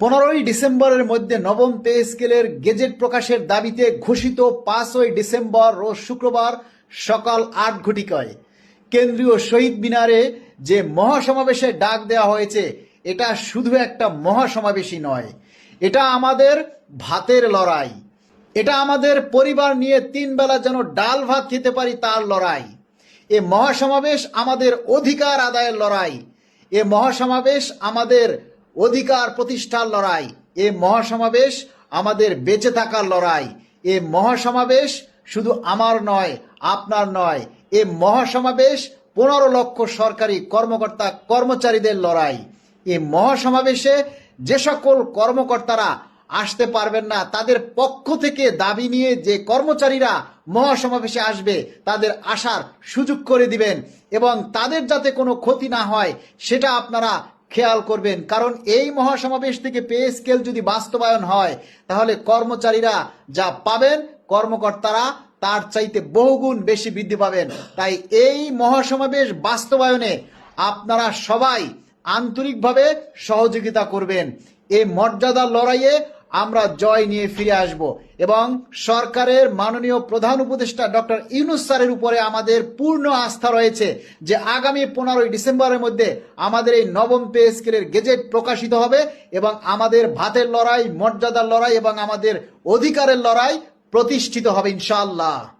পনেরোই ডিসেম্বরের মধ্যে নবম পে স্কেলের গেজেট প্রকাশের দাবিতে ঘোষিত পাঁচই ডিসেম্বর রোজ শুক্রবার সকাল আট ঘটিকায়। কেন্দ্রীয় শহীদ মিনারে যে মহাসমাবেশে ডাক দেওয়া হয়েছে, এটা শুধু একটা মহাসমাবেশই নয়। এটা আমাদের ভাতের লড়াই। এটা আমাদের পরিবার নিয়ে তিন বেলা যেন ডাল ভাত খেতে পারি তার লড়াই। এ মহাসমাবেশ আমাদের অধিকার আদায়ের লড়াই। এ মহাসমাবেশ আমাদের অধিকার প্রতিষ্ঠার লড়াই, এ মহাসমাবেশ আমাদের বেঁচে থাকার লড়াই, এ মহাসমাবেশ শুধু আমার নয়, আপনার নয়, এ মহাসমাবেশ পনেরো লক্ষ সরকারি কর্মকর্তা কর্মচারীদের লড়াই, এ মহাসমাবেশে যে সকল কর্মকর্তারা আসতে পারবেন না, তাদের পক্ষ থেকে দাবি নিয়ে যে কর্মচারীরা মহাসমাবেশে আসবে, তাদের আসার সুযোগ করে দিবেন এবং তাদের যাতে কোনো ক্ষতি না হয়, সেটা আপনারা খেয়াল করবেন। কারণ এই মহাসমাবেশ থেকে পে স্কেল যদি বাস্তবায়ন হয়, তাহলে কর্মচারীরা যা পাবেন, কর্মকর্তারা তার চাইতে বহুগুণ বেশি বৃদ্ধি পাবেন। তাই এই মহাসমাবেশ বাস্তবায়নে আপনারা সবাই আন্তরিকভাবে সহযোগিতা করবেন। এই মর্যাদার লড়াইয়ে আমরা জয় নিয়ে ফিরে আসব এবং সরকারের মাননীয় প্রধান উপদেষ্টা ডক্টর ইউনুস স্যারের উপরে আমাদের পূর্ণ আস্থা রয়েছে যে আগামী পনেরোই ডিসেম্বরের মধ্যে আমাদের এই নবম পে স্কেলের গেজেট প্রকাশিত হবে এবং আমাদের ভাতের লড়াই, মর্যাদার লড়াই এবং আমাদের অধিকারের লড়াই প্রতিষ্ঠিত হবে ইনশাআল্লাহ।